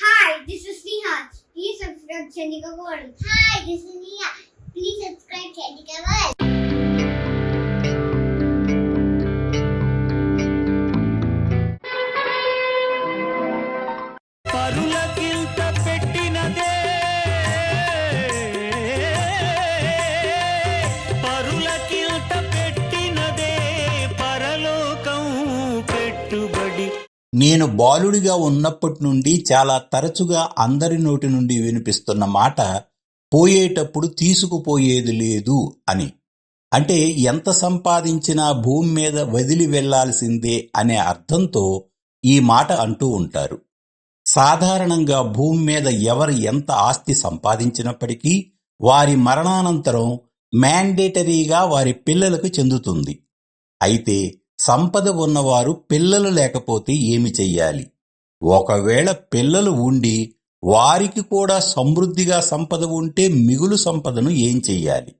Hi, this is Neha. Please subscribe Chandika World. Hi, this is Neha. Please subscribe Chandika World. బాలుడిగా ఉన్నప్పటి నుండి చాలా తరచుగా అందరి నోటి నుండి వినిపిస్తున్న మాట పోయేటప్పుడు తీసుకుపోయేది లేదు అని. అంటే ఎంత సంపాదించినా భూమి మీద వదిలి వెళ్ళాల్సిందే అనే అర్థంతో ఈ మాట అంటూ ఉంటారు. సాధారణంగా భూమి మీద ఎవరు ఎంత ఆస్తి సంపాదించినప్పటికీ వారి మరణానంతరం మ్యాండేటరీగా వారి పిల్లలకు చెందుతుంది. అయితే సంపద ఉన్నవారు పిల్లలు లేకపోతే ఏమి చెయ్యాలి? ఒకవేళ పిల్లలు ఉండి వారికి కూడా సమృద్ధిగా సంపద ఉంటే మిగులు సంపదను ఏం చెయ్యాలి?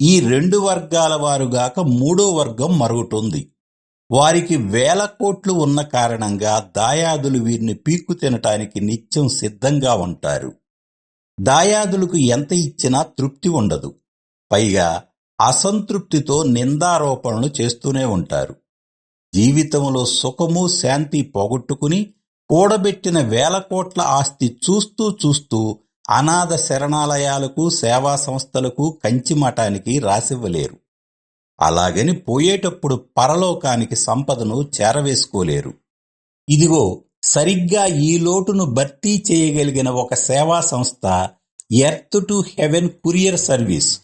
ఈ రెండు వర్గాల వారుగాక మూడో వర్గం మరుగుతుంది. వారికి వేల కోట్లు ఉన్న కారణంగా దాయాదులు వీరిని పీక్కు తినటానికి నిత్యం సిద్ధంగా ఉంటారు. దాయాదులకు ఎంత ఇచ్చినా తృప్తి ఉండదు. పైగా అసంతృప్తితో నిందారోపణలు చేస్తూనే ఉంటారు. జీవితంలో సుఖము శాంతి పోగొట్టుకుని కూడబెట్టిన వేల కోట్ల ఆస్తి చూస్తూ చూస్తూ అనాథ శరణాలయాలకు సేవా సంస్థలకు కంచిమఠానికి రాసివ్వలేరు. అలాగని పోయేటప్పుడు పరలోకానికి సంపదను చేరవేసుకోలేరు. ఇదిగో సరిగ్గా ఈ లోటును భర్తీ చేయగలిగిన ఒక సేవా సంస్థ earth to heaven courier service.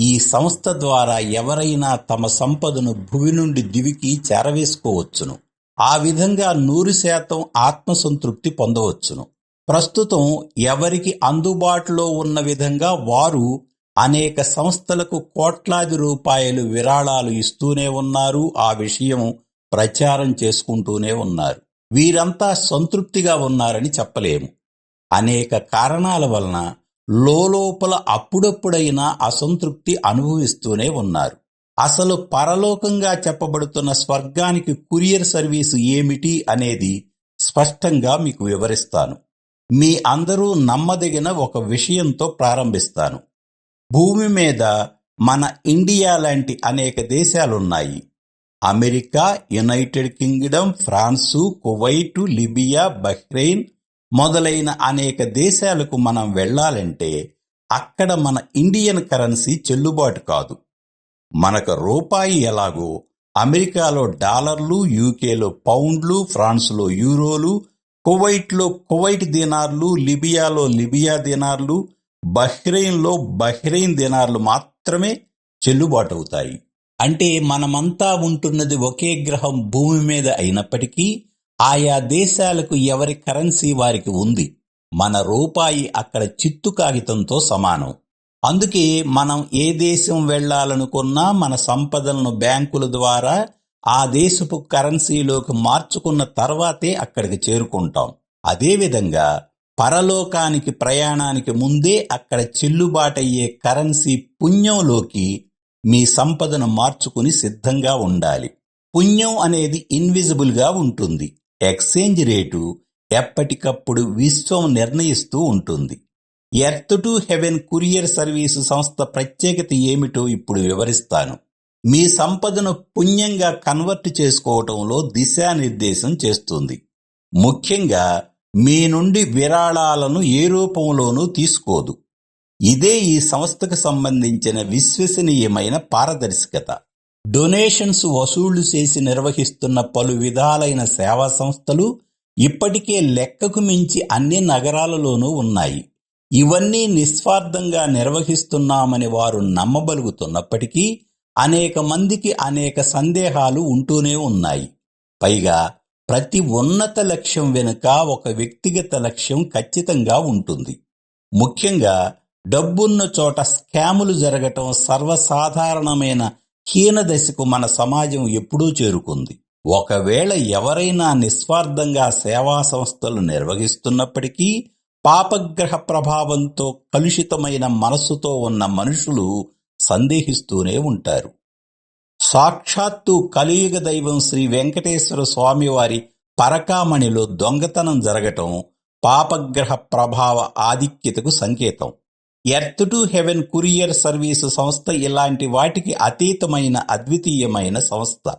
ఈ సంస్థ ద్వారా ఎవరైనా తమ సంపదను భువి నుండి దివికి చేరవేసుకోవచ్చును. ఆ విధంగా నూరు శాతం ఆత్మసంతృప్తి పొందవచ్చును. ప్రస్తుతం ఎవరికి అందుబాటులో ఉన్న విధంగా వారు అనేక సంస్థలకు కోట్లాది రూపాయలు విరాళాలు ఇస్తూనే ఉన్నారు. ఆ విషయం ప్రచారం చేసుకుంటూనే ఉన్నారు. వీరంతా సంతృప్తిగా ఉన్నారని చెప్పలేము. అనేక కారణాల వలన లోపల అప్పుడప్పుడైనా అసంతృప్తి అనుభవిస్తూనే ఉన్నారు. అసలు పరలోకంగా చెప్పబడుతున్న స్వర్గానికి కురియర్ సర్వీసు ఏమిటి అనేది స్పష్టంగా మీకు వివరిస్తాను. మీ అందరూ నమ్మదగిన ఒక విషయంతో ప్రారంభిస్తాను. భూమి మీద మన ఇండియా లాంటి అనేక దేశాలున్నాయి. America United Kingdom France Kuwait Libya Bahrain మొదలైన అనేక దేశాలకు మనం వెళ్ళాలంటే అక్కడ మన ఇండియన్ కరెన్సీ చెల్లుబాటు కాదు. మనకు రూపాయి ఎలాగో అమెరికాలో డాలర్లు యూకేలో పౌండ్లు ఫ్రాన్స్లో యూరోలు కువైట్లో కువైట్ దినార్లు లిబియాలో లిబియా దినార్లు బహ్రెయిన్లో బహ్రెయిన్ దినార్లు మాత్రమే చెల్లుబాటు అవుతాయి. అంటే మనమంతా ఉంటున్నది ఒకే గ్రహం భూమి మీద అయినప్పటికీ ఆయా దేశాలకు ఎవరి కరెన్సీ వారికి ఉంది? మన రూపాయి అక్కడ చిత్తు కాగితంతో సమానం. అందుకే మనం ఏ దేశం వెళ్ళాలనుకున్నా మన సంపదలను బ్యాంకుల ద్వారా ఆ దేశపు కరెన్సీలోకి మార్చుకున్న తర్వాతే అక్కడికి చేరుకుంటాం. అదేవిధంగా పరలోకానికి ప్రయాణానికి ముందే అక్కడ చెల్లుబాటయ్యే కరెన్సీ పుణ్యంలోకి మీ సంపదను మార్చుకుని సిద్ధంగా ఉండాలి. పుణ్యం అనేది ఇన్విజిబుల్గా ఉంటుంది. ఎక్స్చేంజ్ రేటు ఎప్పటికప్పుడు విశ్వం నిర్ణయిస్తూ ఉంటుంది. Earth to heaven courier service సంస్థ ప్రత్యేకత ఏమిటో ఇప్పుడు వివరిస్తాను. మీ సంపదను పుణ్యంగా కన్వర్ట్ చేసుకోవటంలో దిశానిర్దేశం చేస్తుంది. ముఖ్యంగా మీ నుండి విరాళాలను ఏ రూపంలోనూ తీసుకోదు. ఇదే ఈ సంస్థకు సంబంధించిన విశ్వసనీయమైన పారదర్శకత. డొనేషన్స్ వసూళ్ళు చేసి నిర్వహిస్తున్న పలు విధాలైన సేవా సంస్థలు ఇప్పటికే లెక్కకు మించి అన్ని నగరాలలోనూ ఉన్నాయి. ఇవన్నీ నిస్వార్థంగా నిర్వహిస్తున్నామని వారు నమ్మబలుగుతున్నప్పటికీ అనేక మందికి అనేక సందేహాలు ఉంటూనే ఉన్నాయి. పైగా ప్రతి ఉన్నత లక్ష్యం వెనుక ఒక వ్యక్తిగత లక్ష్యం ఖచ్చితంగా ఉంటుంది. ముఖ్యంగా డబ్బున్న చోట స్కాములు జరగటం సర్వసాధారణమైన హీనదశకు మన సమాజం ఎప్పుడూ చేరుకుంది. ఒకవేళ ఎవరైనా నిస్వార్థంగా సేవా సంస్థలు నిర్వహిస్తున్నప్పటికీ పాపగ్రహ ప్రభావంతో కలుషితమైన మనస్సుతో ఉన్న మనుషులు సందేహిస్తూనే ఉంటారు. సాక్షాత్తు కలియుగ దైవం శ్రీ వెంకటేశ్వర స్వామివారి పరకామణిలో దొంగతనం జరగటం పాపగ్రహ ప్రభావ ఆధిక్యతకు సంకేతం. Earth to heaven courier service సంస్థ ఇలాంటి వాటికి అతీతమైన అద్వితీయమైన సంస్థ.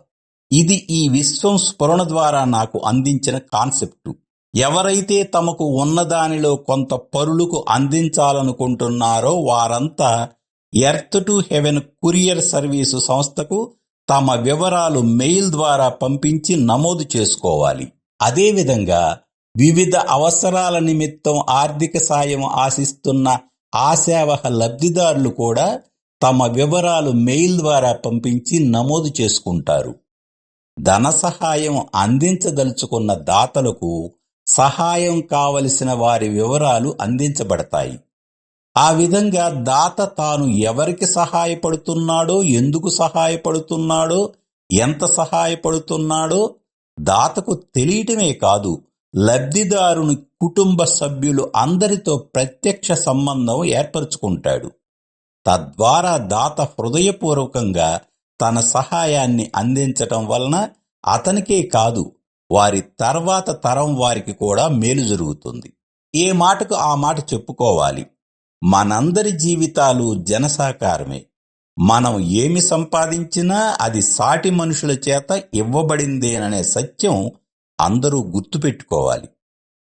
ఇది ఈ విశ్వం స్ఫురణ ద్వారా నాకు అందించిన కాన్సెప్టు. ఎవరైతే తమకు ఉన్నదానిలో కొంత పరులకు అందించాలనుకుంటున్నారో వారంతా earth to heaven courier service సంస్థకు తమ వివరాలు మెయిల్ ద్వారా పంపించి నమోదు చేసుకోవాలి. అదేవిధంగా వివిధ అవసరాల నిమిత్తం ఆర్థిక సాయం ఆశిస్తున్న ఆశావహ లబ్ధిదారులు కూడా తమ వివరాలు మెయిల్ ద్వారా పంపించి నమోదు చేసుకుంటారు. ధన సహాయం అందించదలుచుకున్న దాతలకు సహాయం కావలసిన వారి వివరాలు అందించబడతాయి. ఆ విధంగా దాత తాను ఎవరికి సహాయపడుతున్నాడో ఎందుకు సహాయపడుతున్నాడో ఎంత సహాయపడుతున్నాడో దాతకు తెలియటమే కాదు లబ్ధిదారుని కుటుంబ సభ్యులు అందరితో ప్రత్యక్ష సంబంధం ఏర్పరచుకుంటాడు. తద్వారా దాత హృదయపూర్వకంగా తన సహాయాన్ని అందించటం వలన అతనికే కాదు వారి తర్వాత తరం వారికి కూడా మేలు జరుగుతుంది. ఏ మాటకు ఆ మాట చెప్పుకోవాలి? మనందరి జీవితాలు జనసాకారమే. మనం ఏమి సంపాదించినా అది సాటి మనుషుల చేత ఇవ్వబడిందేననే సత్యం అందరూ గుర్తుపెట్టుకోవాలి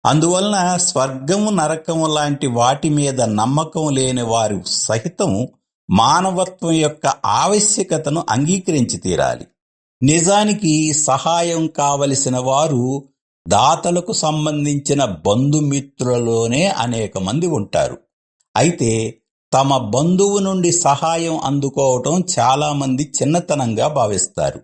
అందువలన స్వర్గము నరకము లాంటి వాటి మీద నమ్మకం లేని వారు సహితం మానవత్వం యొక్క ఆవశ్యకతను అంగీకరించి తీరాలి. నిజానికి సహాయం కావలసిన వారు దాతలకు సంబంధించిన బంధుమిత్రులలోనే అనేక మంది ఉంటారు. అయితే తమ బంధువు నుండి సహాయం అందుకోవటం చాలామంది చిన్నతనంగా భావిస్తారు.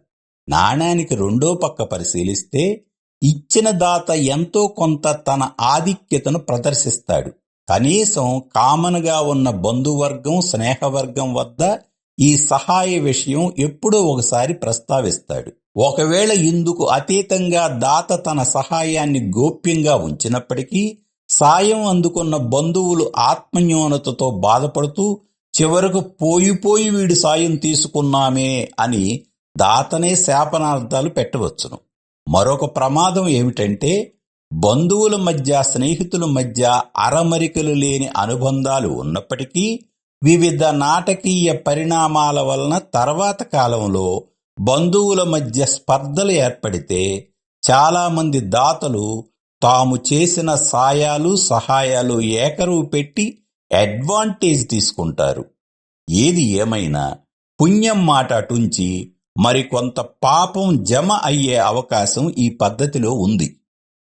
నాణానికి రెండో పక్క పరిశీలిస్తే ఇచ్చిన దాత ఎంతో కొంత తన ఆధిక్యతను ప్రదర్శిస్తాడు. కనీసం కామన్గా ఉన్న బంధువర్గం స్నేహవర్గం వద్ద ఈ సహాయ విషయం ఎప్పుడో ఒకసారి ప్రస్తావిస్తాడు. ఒకవేళ ఇందుకు అతీతంగా దాత తన సహాయాన్ని గోప్యంగా ఉంచినప్పటికీ సాయం అందుకున్న బంధువులు ఆత్మన్యూనతతో బాధపడుతూ చివరకు పోయిపోయి వీడి సాయం తీసుకున్నామే అని దాతనే శాపనార్థాలు పెట్టవచ్చును. మరొక ప్రమాదం ఏమిటంటే బంధువుల మధ్య స్నేహితుల మధ్య అరమరికలు లేని అనుబంధాలు ఉన్నప్పటికీ వివిధ నాటకీయ పరిణామాల వలన తర్వాత కాలంలో బంధువుల మధ్య స్పర్ధలు ఏర్పడితే చాలామంది దాతలు తాము చేసిన సాయాలు సహాయాలు ఏకరువు పెట్టి అడ్వాంటేజ్ తీసుకుంటారు. ఏది ఏమైనా పుణ్యం మాట అటుంచి మరికొంత పాపం జమ అయ్యే అవకాశం ఈ పద్ధతిలో ఉంది.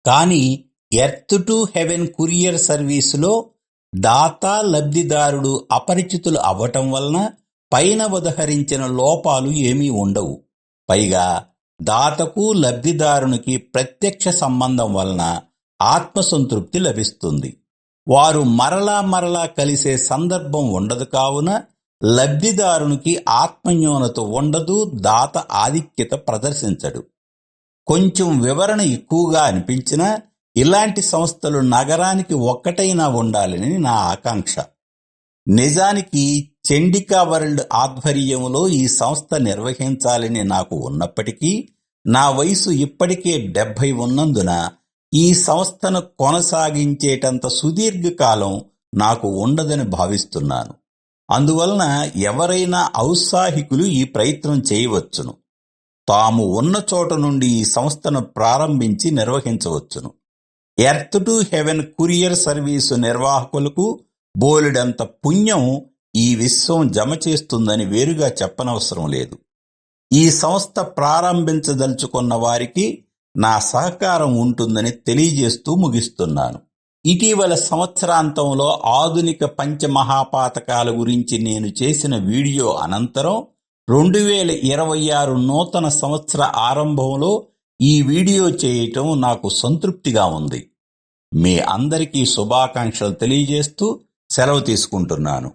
కానీ ఎర్త్ టు హెవెన్ కురియర్ సర్వీసులో దాత లబ్ధిదారుడు అపరిచితులు అవ్వటం వలన పైన ఉదహరించిన లోపాలు ఏమీ ఉండవు. పైగా దాతకు లబ్ధిదారునికి ప్రత్యక్ష సంబంధం వలన ఆత్మసంతృప్తి లభిస్తుంది. వారు మరలా మరలా కలిసే సందర్భం ఉండదు కావున లబ్ధిదారునికి ఆత్మన్యూనత ఉండదు దాత ఆధిక్యత ప్రదర్శించడు. కొంచెం వివరణ ఎక్కువగా అనిపించినా ఇలాంటి సంస్థలు నగరానికి ఒక్కటైనా ఉండాలని నా ఆకాంక్ష. నిజానికి చండికా వరల్డ్ ఆధ్వర్యంలో ఈ సంస్థ నిర్వహించాలని నాకు ఉన్నప్పటికీ నా వయసు ఇప్పటికే డెబ్బై ఉన్నందున ఈ సంస్థను కొనసాగించేటంత సుదీర్ఘకాలం నాకు ఉండదని భావిస్తున్నాను. అందువలన ఎవరైనా ఔత్సాహికులు ఈ ప్రయత్నం చేయవచ్చును. తాము ఉన్న చోట నుండి ఈ సంస్థను ప్రారంభించి నిర్వహించవచ్చును. Earth to heaven courier service నిర్వాహకులకు బోలెడంత పుణ్యం ఈ విశ్వం జమ చేస్తుందని వేరుగా చెప్పనవసరం లేదు. ఈ సంస్థ ప్రారంభించదలుచుకున్న వారికి నా సహకారం ఉంటుందని తెలియజేస్తూ ముగిస్తున్నాను. ఇటీవల సంవత్సరాంతంలో ఆధునిక పంచమహాపాతకాల గురించి నేను చేసిన వీడియో అనంతరం రెండు వేల ఇరవై ఆరు నూతన సంవత్సర ఆరంభంలో ఈ వీడియో చేయటం నాకు సంతృప్తిగా ఉంది. మీ అందరికీ శుభాకాంక్షలు తెలియజేస్తూ సెలవు తీసుకుంటున్నాను.